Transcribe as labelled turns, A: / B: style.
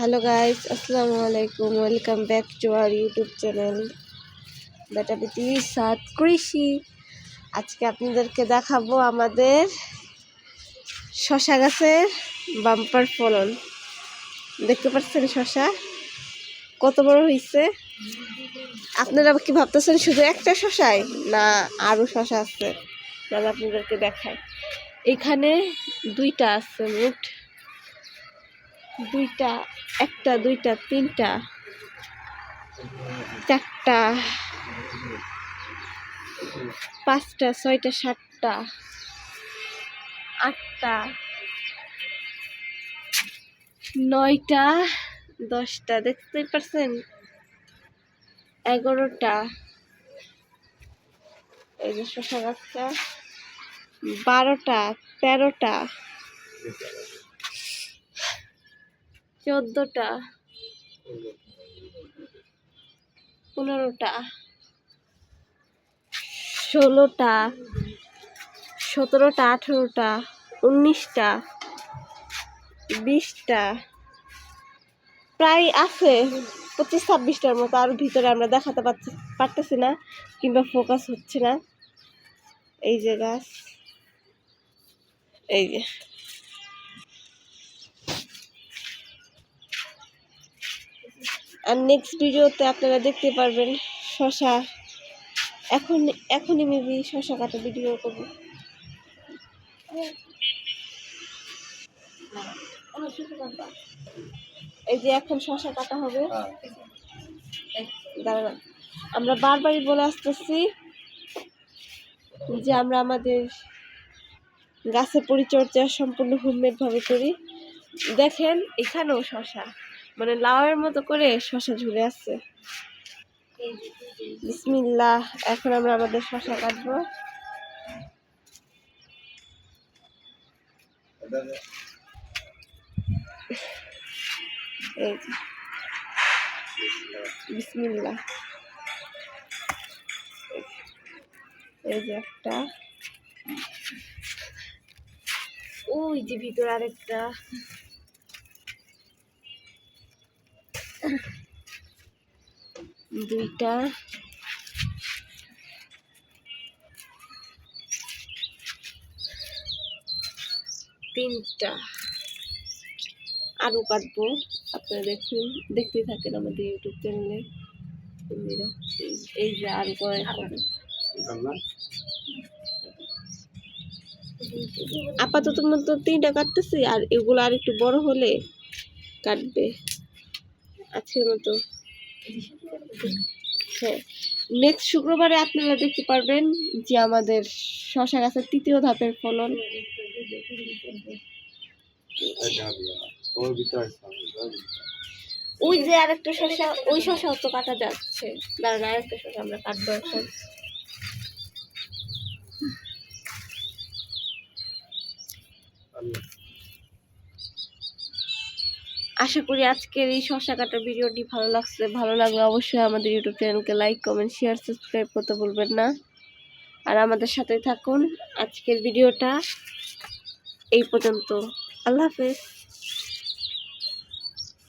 A: Hello guys আসসালামু আলাইকুম welcome back to our YouTube channel বেটা বেটি সাত কৃষি আজকে আপনাদেরকে দেখাবো আমাদের শশা গাছের বাম্পার ফলন। দেখতে পাচ্ছেন শশা? কত বড় হয়েছে আপনারা কি ভাবতেছেন শুধু একটা শশাই না আরও শশা আছে? তাহলে আপনাদেরকে দেখায় এখানে দুইটা আছে মোট। দুইটা, একটা, দুইটা, তিনটা, চারটা, পাঁচটা, ছয়টা, সাতটা, আটটা, নয়টা, দশটা দেখতে পারছেন? এগারোটা, এই যে শশা গাছটা, বারোটা, তেরোটা চোদ্দোটা। পনেরোটা। ষোলোটা। সতেরোটা, আঠেরোটা, উনিশটা, বিশটা। প্রায় আছে পঁচিশ, ছাব্বিশটার মতো, আর ভিতরে আমরা দেখাতে পারছি পারতেছি না, কিংবা ফোকাস হচ্ছে না। এই যে গাছ। এই যে। আর নেক্সট ভিডিওতে আপনারা দেখতে পারবেন শশা। এখন, এখনই মেবি শশা কাটা ভিডিও করব। এই যে এখন শশা কাটা হবে। দাঁড়ান, আমরা বারবারই বলে আসতেছি যে আমরা আমাদের গাছের পরিচর্যা সম্পূর্ণ হোমমেড ভাবে করি। দেখেন, এখানেও শশা। মানে লাউয়ের মতো করে শশা ঝুলে আছে। বিসমিল্লাহ, এখন আমরা আমাদের শশা কাটবো। এই যে, বিসমিল্লাহ। এই যে একটা। ওই যে ভিতরে আরেকটা। দুইটা। তিনটা। আরও কাটবো। আপনারা দেখুন, দেখতেই থাকেন আমাদের ইউটিউব চ্যানেলে। এই যে আরও আপাতত মতো তিনটা কাটতেছি, আর এগুলো আর একটু বড় হলে কাটবে। আজকের মতো হ্যাঁ। নেক্সট শুক্রবারে আপনারা দেখতে পারবেন যে আমাদের শশা গাছের তৃতীয় ধাপের ফলন। ওই যে আরেকটা শশা, ওই শশাও তো কাটা যাচ্ছে। দাঁড়ান, আরেকটা শশা আমরা কাটবো এখন। আশা করি আজকের এই শশা কাটার ভিডিওটি ভালো লাগছে। ভালো লাগলে অবশ্যই আমাদের ইউটিউব চ্যানেলকে লাইক কমেন্ট শেয়ার সাবস্ক্রাইব করতে ভুলবেন না। আর আমাদের সাথে থাকুন। আজকের ভিডিওটা এই পর্যন্ত। আল্লাহ হাফেজ।